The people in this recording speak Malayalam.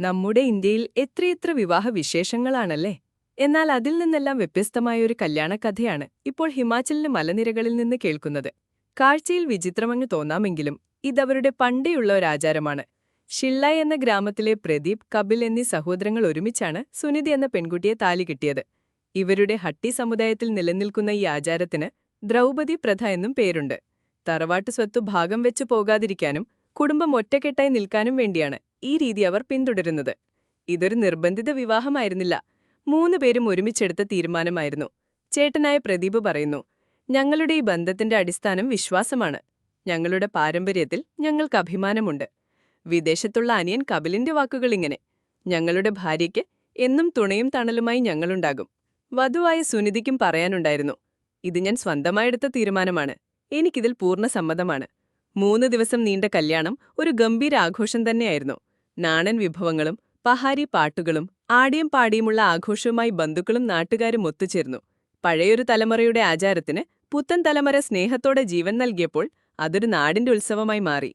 നമ്മുടെ ഇന്ത്യയിൽ എത്രയെത്ര വിവാഹ വിശേഷങ്ങളാണല്ലേ? എന്നാൽ അതിൽ നിന്നെല്ലാം വ്യത്യസ്തമായ ഒരു കല്യാണക്കഥയാണ് ഇപ്പോൾ ഹിമാചലിന്റെ മലനിരകളിൽ നിന്ന് കേൾക്കുന്നത്. കാഴ്ചയിൽ വിചിത്രമെന്ന് തോന്നാമെങ്കിലും ഇതവരുടെ പണ്ടേയുള്ള ഒരാചാരമാണ്. ഷില്ല എന്ന ഗ്രാമത്തിലെ പ്രദീപ് കപിൽ എന്നീ സഹോദരങ്ങൾ ഒരുമിച്ചാണ് സുനിധി എന്ന പെൺകുട്ടിയെ താലി കിട്ടിയത്. ഇവരുടെ ഹട്ടി സമുദായത്തിൽ നിലനിൽക്കുന്ന ഈ ആചാരത്തിന് ദ്രൗപദി പ്രഥ എന്നും പേരുണ്ട്. തറവാട്ട് സ്വത്ത് ഭാഗം വെച്ചു പോകാതിരിക്കാനും കുടുംബം ഒറ്റക്കെട്ടായി നിൽക്കാനും വേണ്ടിയാണ് ഈ രീതി അവർ പിന്തുടരുന്നത്. ഇതൊരു നിർബന്ധിത വിവാഹമായിരുന്നില്ല. മൂന്ന് പേരും ഒരുമിച്ചെടുത്ത തീരുമാനമായിരുന്നു. ചേട്ടനായ പ്രദീപ് പറയുന്നു ഞങ്ങളുടെ ഈ ബന്ധത്തിന്റെ അടിസ്ഥാനം വിശ്വാസമാണ്. ഞങ്ങളുടെ പാരമ്പര്യത്തിൽ ഞങ്ങൾക്ക് അഭിമാനമുണ്ട്. വിദേശത്തുള്ള അനിയൻ കപിലിന്റെ വാക്കുകൾ ഇങ്ങനെ ഞങ്ങളുടെ ഭാര്യയ്ക്ക് എന്നും തുണയും തണലുമായി ഞങ്ങളുണ്ടാകും. വധുവായ സുനിധിക്കും പറയാനുണ്ടായിരുന്നു. ഇത് ഞാൻ സ്വന്തമായെടുത്ത തീരുമാനമാണ്. എനിക്കിതിൽ പൂർണ സമ്മതമാണ്. മൂന്ന് ദിവസം നീണ്ട കല്യാണം ഒരു ഗംഭീര ആഘോഷം തന്നെയായിരുന്നു. നാടൻ വിഭവങ്ങളും പഹാരി പാട്ടുകളും ആടിയും പാടിയുമുള്ള ആഘോഷവുമായി ബന്ധുക്കളും നാട്ടുകാരും ഒത്തുചേർന്നു. പഴയൊരു തലമുറയുടെ ആചാരത്തിന് പുത്തൻ തലമുറ സ്നേഹത്തോടെ ജീവൻ നൽകിയപ്പോൾ അതൊരു നാടിന്റെ ഉത്സവമായി മാറി.